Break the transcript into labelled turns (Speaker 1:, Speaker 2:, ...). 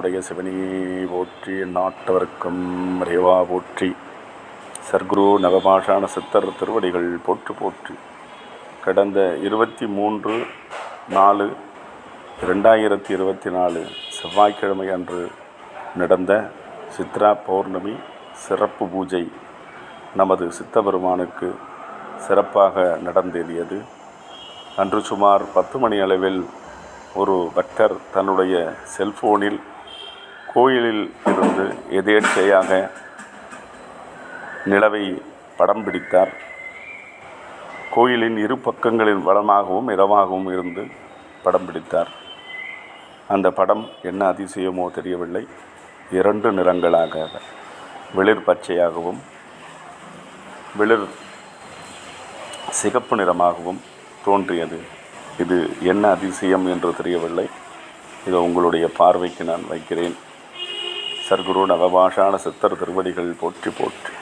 Speaker 1: உடைய சிவனியை போற்றி நாட்டவர்க்கும் ரேவா போற்றி. சர்க்குரு நவபாஷான சித்தர் திருவடிகள் போற்று போற்றி. கடந்த இருபத்தி மூன்று நாலு ரெண்டாயிரத்தி இருபத்தி நாலு செவ்வாய்க்கிழமை அன்று நடந்த சித்ரா பௌர்ணமி சிறப்பு பூஜை நமது சித்தபெருமானுக்கு சிறப்பாக நடந்தேறியது. அன்று சுமார் பத்து மணி அளவில் ஒரு பக்தர் தன்னுடைய செல்போனில் கோயிலில் இருந்து எதேச்சையாக நிலவை படம் பிடித்தார். கோயிலின் இரு பக்கங்களின் வளமாகவும் இடமாகவும் இருந்து படம் பிடித்தார். அந்த படம் என்ன அதிசயமோ தெரியவில்லை. இரண்டு நிறங்களாக வெளிர் பச்சையாகவும் வெளிர் சிகப்பு நிறமாகவும் தோன்றியது. இது என்ன அதிசயம் என்று தெரியவில்லை. இது உங்களுடைய பார்வைக்கு நான் வைக்கிறேன். சர்க்குரு நவபாஷான சித்தர் திருவடிகள் போற்றி போற்றி.